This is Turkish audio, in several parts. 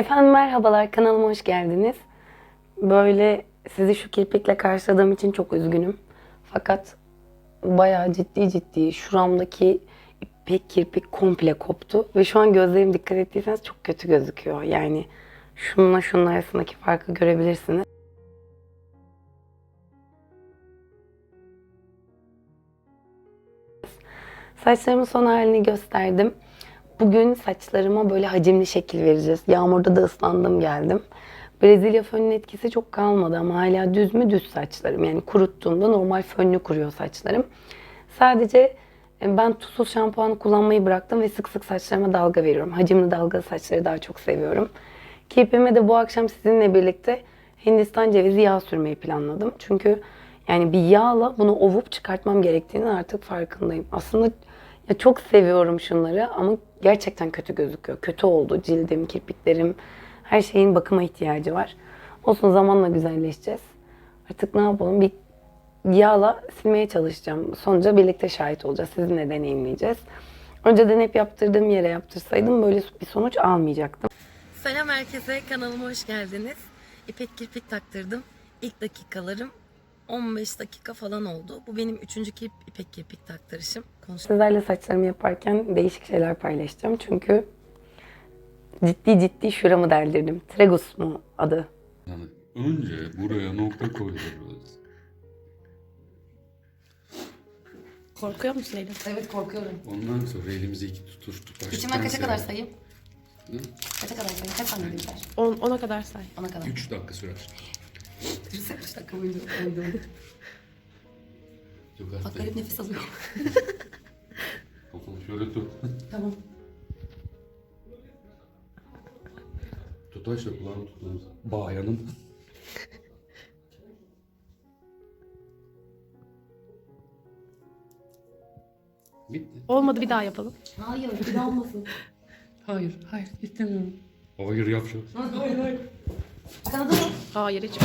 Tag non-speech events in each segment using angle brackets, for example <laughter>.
Efendim merhabalar, kanalıma hoş geldiniz. Böyle sizi şu kirpikle karşıladığım için çok üzgünüm. Fakat bayağı ciddi ciddi şuramdaki ipek kirpik komple koptu. Ve şu an gözlerim dikkat ettiyseniz çok kötü gözüküyor. Yani şununla şunun arasındaki farkı görebilirsiniz. Saçlarımın son halini gösterdim. Bugün saçlarıma böyle hacimli şekil vereceğiz. Yağmurda da ıslandım geldim. Brezilya fönünün etkisi çok kalmadı ama hala düz mü düz saçlarım. Yani kuruttuğumda normal fönlü kuruyor saçlarım. Sadece e, ben tuzsuz şampuan kullanmayı bıraktım ve sık sık saçlarıma dalga veriyorum. Hacimli dalgalı saçları daha çok seviyorum. Kirpime de bu akşam sizinle birlikte Hindistan cevizi yağı sürmeyi planladım. Çünkü yani bir yağla bunu ovup çıkartmam gerektiğini artık farkındayım. Aslında ya çok seviyorum şunları ama gerçekten kötü gözüküyor. Kötü oldu cildim, kirpiklerim, her şeyin bakıma ihtiyacı var. Olsun zamanla güzelleşeceğiz. Artık ne yapalım bir yağla silmeye çalışacağım. Sonuca birlikte şahit olacağız. Sizinle deneyimleyeceğiz. Önceden hep yaptırdığım yere yaptırsaydım böyle bir sonuç almayacaktım. Selam herkese. Kanalıma hoş geldiniz. İpek kirpik taktırdım. İlk dakikalarım 15 dakika falan oldu. Bu benim üçüncü kirp, ipek kirpik taktırışım. Sizlerle saçlarımı yaparken değişik şeyler paylaşacağım. Çünkü ciddi ciddi şuramı deldirdim. Tregus mu adı? Yani önce buraya nokta koyuyoruz. Korkuyor musun Eylül? Evet korkuyorum. Ondan sonra elimizi iki tutaştıktan İçimden kaça kadar sonra sayayım? Hı? Kaça kadar sayayım? Kaç saniye biter? 10, 10'a kadar say. Ona kadar. 3 dakika sürer. 3 dakika boyunca koydum. Yok Bak garip nefes alıyor. Kafanı <laughs> şöyle tut. tamam. Tutaş da kulağını tuttuğumuz. Bayanın. <laughs> Bitti. Olmadı bir daha yapalım. Hayır bir daha olmasın. <laughs> Hayır, hayır istemiyorum. Hayır yapacağız. Kanadı mı? Hayır hiç.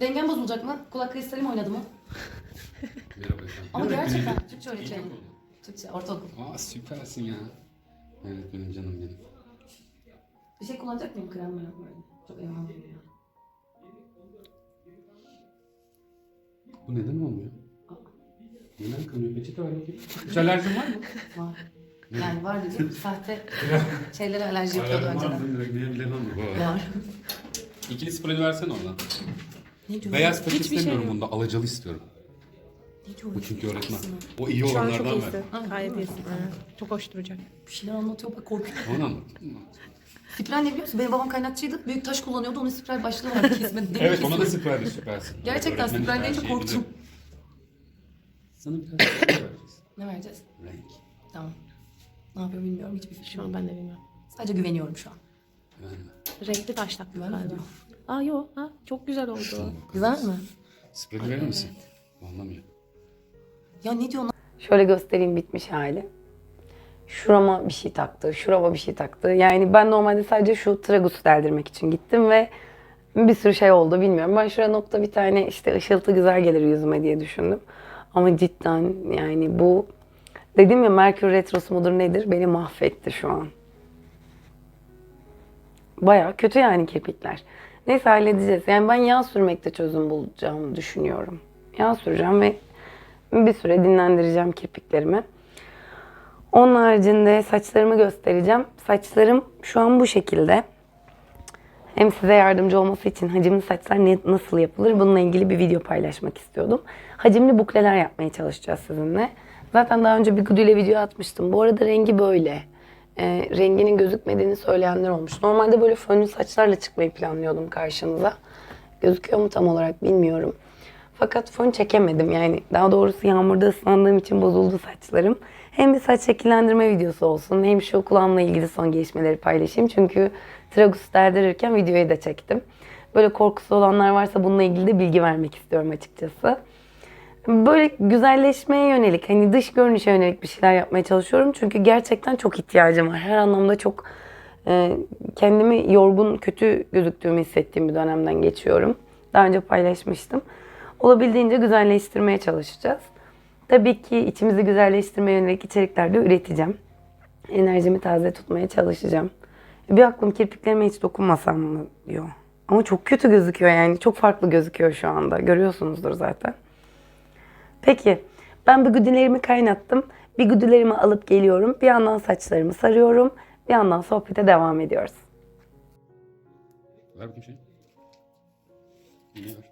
Dengem bozulacak mı? Kulak kristalim oynadı mı? <laughs> Merhaba efendim. Ama gerçekten Türkçe öğretmenim. Türkçe, ortaokul. Aa süpersin ya. Evet benim canım benim. Bir şey kullanacak mıyım krem böyle? Çok eyvallah. Bu neden olmuyor? Neden kanıyor? Peçete var bakayım. Hiç alerjin var mı? Var. Yani var dedim. <laughs> Sahte şeylere alerji yapıyordu var önceden. mı? Direkt? Var. Var. İkili sprayını versene oradan. Ne diyorsun? Beyaz peçete Hiçbir şey istemiyorum yok. bunda. Alacalı istiyorum. Ne? Bu çünkü öğretmen. Aslında O iyi Şu an çok olanlardan ver. iyisin. Gayet iyisin. Çok hoş duracak. Bir şeyler anlatıyor bak korkuyorum. Onu anlat. Spiral ne biliyor musun? Benim babam kaynakçıydı. Büyük taş kullanıyordu. Onun spiral başlığı vardı kesmedi. Demir <laughs> Evet ona da kesmedi. sprayla süpersin. Gerçekten Öğretmen spiral her deyince şeyi korktum. bilir. Sana biraz spray vereceğiz. Ne vereceğiz? Renk. Tamam. Ne yapıyor bilmiyorum. Hiçbir fikrim Şu an ben de bilmiyorum. Sadece güveniyorum şu an. Yani. Renkli taş taktık Güven mi galiba. Aa yok. Ha, çok güzel oldu. Güzel mi? Sprayı verir misin? Anlamıyor. Ya ne diyorsun? Şöyle göstereyim bitmiş hali. Şurama bir şey taktı, şurama bir şey taktı. Yani ben normalde sadece şu tragusu deldirmek için gittim ve bir sürü şey oldu bilmiyorum. Ben şuraya nokta bir tane işte ışıltı güzel gelir yüzüme diye düşündüm. Ama cidden yani bu dedim ya Merkür Retrosu mudur nedir beni mahvetti şu an. Baya kötü yani kirpikler. Neyse halledeceğiz. Yani ben yağ sürmekte çözüm bulacağımı düşünüyorum. Yağ süreceğim ve bir süre dinlendireceğim kirpiklerimi. Onun haricinde saçlarımı göstereceğim. Saçlarım şu an bu şekilde. Hem size yardımcı olması için hacimli saçlar ne, nasıl yapılır bununla ilgili bir video paylaşmak istiyordum. Hacimli bukleler yapmaya çalışacağız sizinle. Zaten daha önce bir ile video atmıştım. Bu arada rengi böyle. Ee, renginin gözükmediğini söyleyenler olmuş. Normalde böyle fönlü saçlarla çıkmayı planlıyordum karşınıza. Gözüküyor mu tam olarak bilmiyorum. Fakat fön çekemedim yani. Daha doğrusu yağmurda ıslandığım için bozuldu saçlarım. Hem bir saç şekillendirme videosu olsun hem şu kulağımla ilgili son gelişmeleri paylaşayım. Çünkü tragus derdirirken videoyu da çektim. Böyle korkusu olanlar varsa bununla ilgili de bilgi vermek istiyorum açıkçası. Böyle güzelleşmeye yönelik, hani dış görünüşe yönelik bir şeyler yapmaya çalışıyorum. Çünkü gerçekten çok ihtiyacım var. Her anlamda çok e, kendimi yorgun, kötü gözüktüğümü hissettiğim bir dönemden geçiyorum. Daha önce paylaşmıştım. Olabildiğince güzelleştirmeye çalışacağız. Tabii ki içimizi güzelleştirmeye yönelik içerikler de üreteceğim. Enerjimi taze tutmaya çalışacağım. Bir aklım kirpiklerime hiç dokunmasam mı diyor. Ama çok kötü gözüküyor yani. Çok farklı gözüküyor şu anda. Görüyorsunuzdur zaten. Peki. Ben bigudilerimi kaynattım. Bigudilerimi alıp geliyorum. Bir yandan saçlarımı sarıyorum. Bir yandan sohbete devam ediyoruz. Ver bakayım şeyi. İğneyi ver.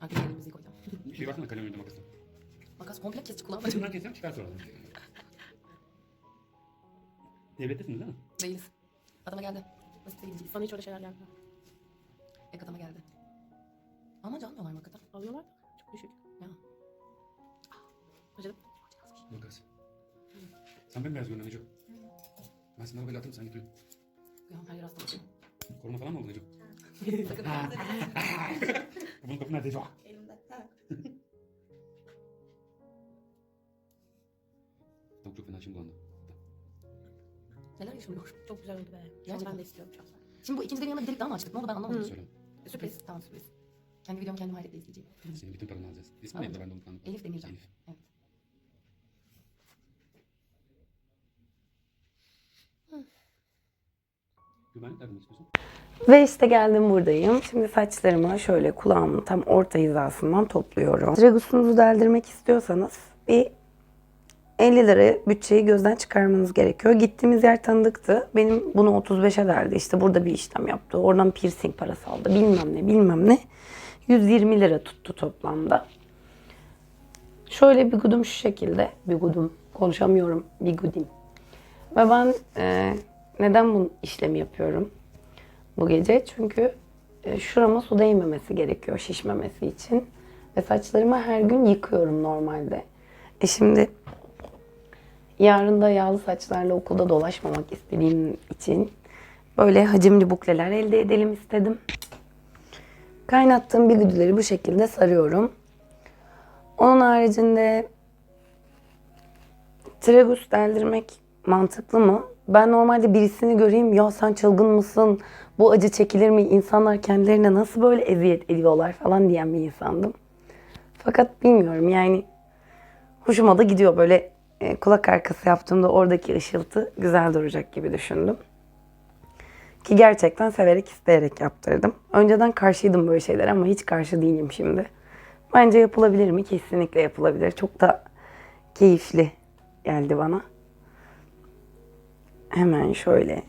Arka elimizi koyacağım. Bir şey versene kalem önünde makasla. Makas komple kesici kulağım Bundan keseceğim çıkar sonra. Devlettesiniz değil mi? Değiliz. Adama geldi. Basit değiliz. Bana hiç öyle şeyler gelmiyor. Ek adama geldi. Ama canmıyorlar mı hakikaten? Alıyorlar. Çok düşük. Ya. Hocam. Makas. Sen bembeyaz görünüyorsun Neco. Ben seni arabayla atırım sen git uyu. Kıyamam her yer hastalık. Korona falan mı oldu Neco? Sakın. <laughs> Bunun kapı nerede Neco? Elimde. Tavuk çok fena şimdi bulandı. Neler yaşanıyor? Çok güzel oldu be. Gerçekten. ben de istiyorum şahsen. Şimdi bu ikinci yanına bir delik daha mı açtık? Ne oldu ben anlamadım. Söyle. Sürpriz. Tamam sürpriz. Kendi videomu kendim hayretle izleyeceğim. Senin bütün paranı alacağız. İsmi neydi ben de unuttum. Elif Demircan. Elif. Evet. Güvenlik nereden istiyorsun? Ve işte geldim buradayım. Şimdi saçlarımı şöyle kulağımın tam orta hizasından topluyorum. Tragusunuzu deldirmek istiyorsanız bir 50 lira bütçeyi gözden çıkarmanız gerekiyor. Gittiğimiz yer tanıdıktı. Benim bunu 35'e deldi. İşte burada bir işlem yaptı. Oradan piercing parası aldı. Bilmem ne bilmem ne. 120 lira tuttu toplamda. Şöyle bir gudum şu şekilde. Bir gudum. Konuşamıyorum. Bir gudim. Ve ben e, neden bu işlemi yapıyorum? bu gece. Çünkü e, şurama su değmemesi gerekiyor şişmemesi için. Ve saçlarımı her gün yıkıyorum normalde. E şimdi yarın da yağlı saçlarla okulda dolaşmamak istediğim için böyle hacimli bukleler elde edelim istedim. Kaynattığım bigüdüleri bu şekilde sarıyorum. Onun haricinde tragus deldirmek mantıklı mı? Ben normalde birisini göreyim ya sen çılgın mısın? Bu acı çekilir mi? İnsanlar kendilerine nasıl böyle eziyet ediyorlar falan diyen bir insandım. Fakat bilmiyorum yani hoşuma da gidiyor böyle e, kulak arkası yaptığımda oradaki ışıltı güzel duracak gibi düşündüm. Ki gerçekten severek isteyerek yaptırdım. Önceden karşıydım böyle şeyler ama hiç karşı değilim şimdi. Bence yapılabilir mi? Kesinlikle yapılabilir. Çok da keyifli geldi bana. Hemen şöyle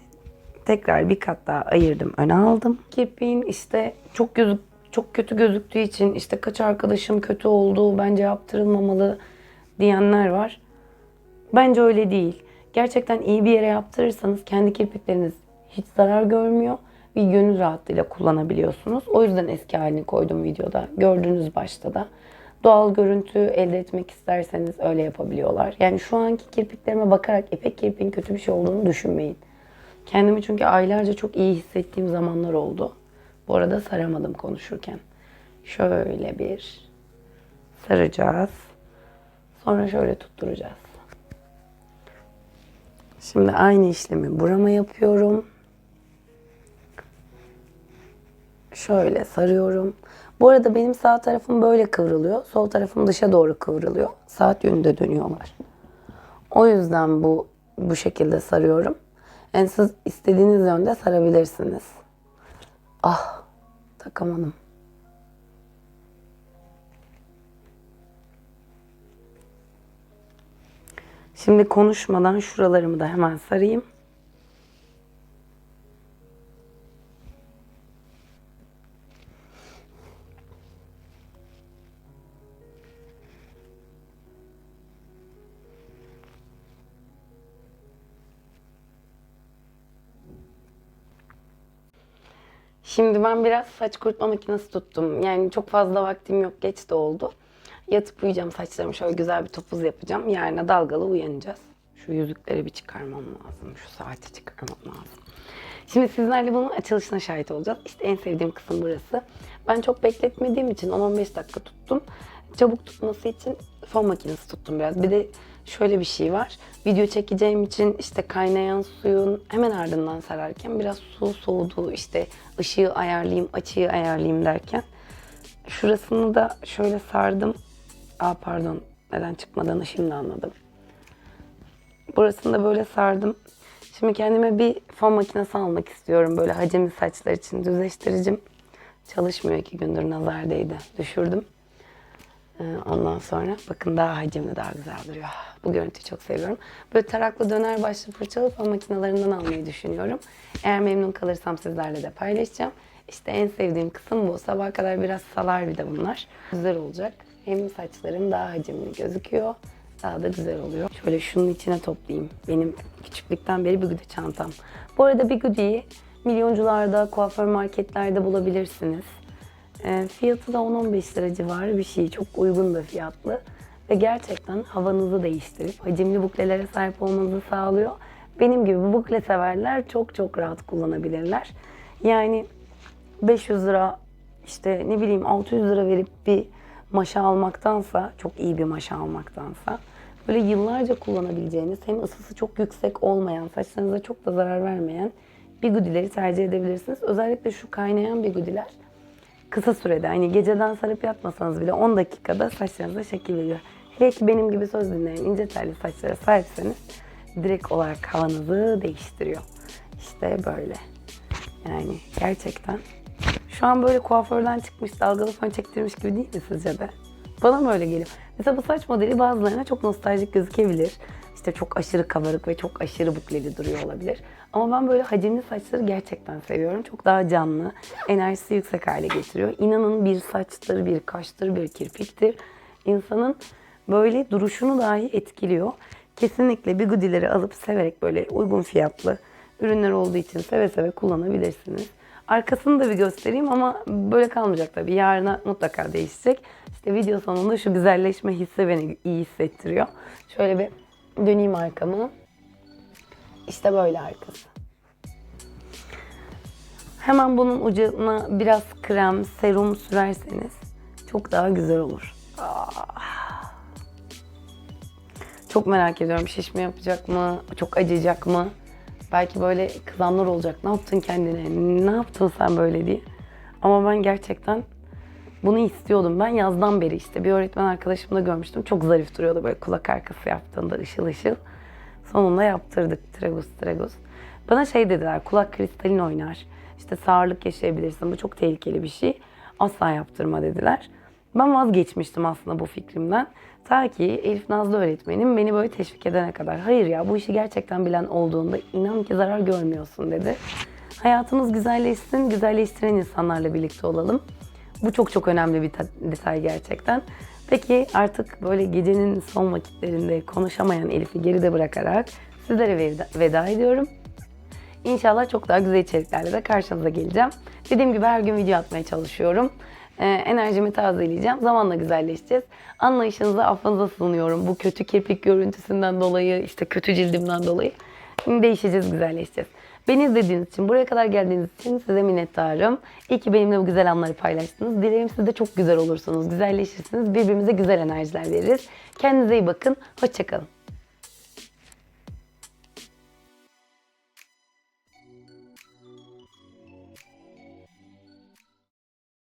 tekrar bir kat daha ayırdım öne aldım. Kirpiğin işte çok gözük çok kötü gözüktüğü için işte kaç arkadaşım kötü oldu bence yaptırılmamalı diyenler var. Bence öyle değil. Gerçekten iyi bir yere yaptırırsanız kendi kirpikleriniz hiç zarar görmüyor ve gönül rahatlığıyla kullanabiliyorsunuz. O yüzden eski halini koydum videoda. Gördüğünüz başta da. Doğal görüntü elde etmek isterseniz öyle yapabiliyorlar. Yani şu anki kirpiklerime bakarak ipek kirpiğin kötü bir şey olduğunu düşünmeyin. Kendimi çünkü aylarca çok iyi hissettiğim zamanlar oldu. Bu arada saramadım konuşurken. Şöyle bir saracağız. Sonra şöyle tutturacağız. Şimdi aynı işlemi burama yapıyorum. Şöyle sarıyorum. Bu arada benim sağ tarafım böyle kıvrılıyor. Sol tarafım dışa doğru kıvrılıyor. Saat yönünde dönüyorlar. O yüzden bu bu şekilde sarıyorum. Yani siz istediğiniz yönde sarabilirsiniz. Ah takamadım. Şimdi konuşmadan şuralarımı da hemen sarayım. Ben biraz saç kurutma makinesi tuttum. Yani çok fazla vaktim yok. Geç de oldu. Yatıp uyuyacağım. Saçlarımı şöyle güzel bir topuz yapacağım. Yarına dalgalı uyanacağız. Şu yüzükleri bir çıkarmam lazım. Şu saati çıkarmam lazım. Şimdi sizlerle bunun açılışına şahit olacağız. İşte en sevdiğim kısım burası. Ben çok bekletmediğim için 10-15 dakika tuttum. Çabuk tutması için fön makinesi tuttum biraz. Bir de şöyle bir şey var. Video çekeceğim için işte kaynayan suyun hemen ardından sararken biraz su soğudu. işte ışığı ayarlayayım, açıyı ayarlayayım derken şurasını da şöyle sardım. Aa pardon neden çıkmadan şimdi anladım. Burasını da böyle sardım. Şimdi kendime bir fön makinesi almak istiyorum. Böyle hacimli saçlar için düzleştiricim. Çalışmıyor iki gündür nazar değdi. Düşürdüm. Ee, Ondan sonra bakın daha hacimli daha güzel duruyor. Bu görüntüyü çok seviyorum. Böyle taraklı döner başlı fırçalı fön makinelerinden almayı düşünüyorum. Eğer memnun kalırsam sizlerle de paylaşacağım. İşte en sevdiğim kısım bu. Sabaha kadar biraz salar bir de bunlar. Güzel olacak. Hem saçlarım daha hacimli gözüküyor. Daha da güzel oluyor. Şöyle şunun içine toplayayım. Benim küçüklükten beri bigudi çantam. Bu arada bigudiyi milyoncularda, kuaför marketlerde bulabilirsiniz. E, fiyatı da 10-15 lira civarı bir şey. Çok uygun da fiyatlı. Ve gerçekten havanızı değiştirip hacimli buklelere sahip olmanızı sağlıyor. Benim gibi bu bukle severler çok çok rahat kullanabilirler. Yani 500 lira işte ne bileyim 600 lira verip bir maşa almaktansa çok iyi bir maşa almaktansa böyle yıllarca kullanabileceğiniz hem ısısı çok yüksek olmayan saçlarınıza çok da zarar vermeyen bigudileri tercih edebilirsiniz. Özellikle şu kaynayan bigudiler kısa sürede hani geceden sarıp yatmasanız bile 10 dakikada saçlarınıza şekil veriyor. Hele ki benim gibi söz dinleyen ince telli saçlara sahipseniz direkt olarak havanızı değiştiriyor. İşte böyle. Yani gerçekten. Şu an böyle kuaförden çıkmış dalgalı fön çektirmiş gibi değil mi sizce de? Bana mı öyle geliyor? Mesela bu saç modeli bazılarına çok nostaljik gözükebilir. İşte çok aşırı kabarık ve çok aşırı bukleli duruyor olabilir. Ama ben böyle hacimli saçları gerçekten seviyorum. Çok daha canlı, enerjisi yüksek hale getiriyor. İnanın bir saçtır, bir kaştır, bir kirpiktir. İnsanın böyle duruşunu dahi etkiliyor. Kesinlikle bigudileri alıp severek böyle uygun fiyatlı ürünler olduğu için seve seve kullanabilirsiniz. Arkasını da bir göstereyim ama böyle kalmayacak tabii. Yarına mutlaka değişecek. İşte video sonunda şu güzelleşme hissi beni iyi hissettiriyor. Şöyle bir döneyim arkamı. İşte böyle arkası. Hemen bunun ucuna biraz krem, serum sürerseniz çok daha güzel olur. Ah. Çok merak ediyorum şişme yapacak mı, çok acıyacak mı? Belki böyle kızanlar olacak. Ne yaptın kendine? Ne yaptın sen böyle diye. Ama ben gerçekten bunu istiyordum. Ben yazdan beri işte bir öğretmen arkadaşımda görmüştüm. Çok zarif duruyordu böyle kulak arkası yaptığında ışıl ışıl. Sonunda yaptırdık tragus tragus. Bana şey dediler kulak kristalin oynar. İşte sağırlık yaşayabilirsin. Bu çok tehlikeli bir şey. Asla yaptırma dediler. Ben vazgeçmiştim aslında bu fikrimden. Ta ki Elif Nazlı öğretmenim beni böyle teşvik edene kadar. Hayır ya bu işi gerçekten bilen olduğunda inan ki zarar görmüyorsun dedi. Hayatımız güzelleşsin, güzelleştiren insanlarla birlikte olalım. Bu çok çok önemli bir ta- detay gerçekten. Peki artık böyle gecenin son vakitlerinde konuşamayan Elif'i geride bırakarak sizlere veda, ediyorum. İnşallah çok daha güzel içeriklerle de karşınıza geleceğim. Dediğim gibi her gün video atmaya çalışıyorum. Ee, enerjimi tazeleyeceğim. Zamanla güzelleşeceğiz. Anlayışınıza, affınıza sığınıyorum. Bu kötü kirpik görüntüsünden dolayı, işte kötü cildimden dolayı. Değişeceğiz, güzelleşeceğiz. Beni izlediğiniz için, buraya kadar geldiğiniz için size minnettarım. İyi ki benimle bu güzel anları paylaştınız. Dilerim siz de çok güzel olursunuz, güzelleşirsiniz. Birbirimize güzel enerjiler veririz. Kendinize iyi bakın. Hoşçakalın.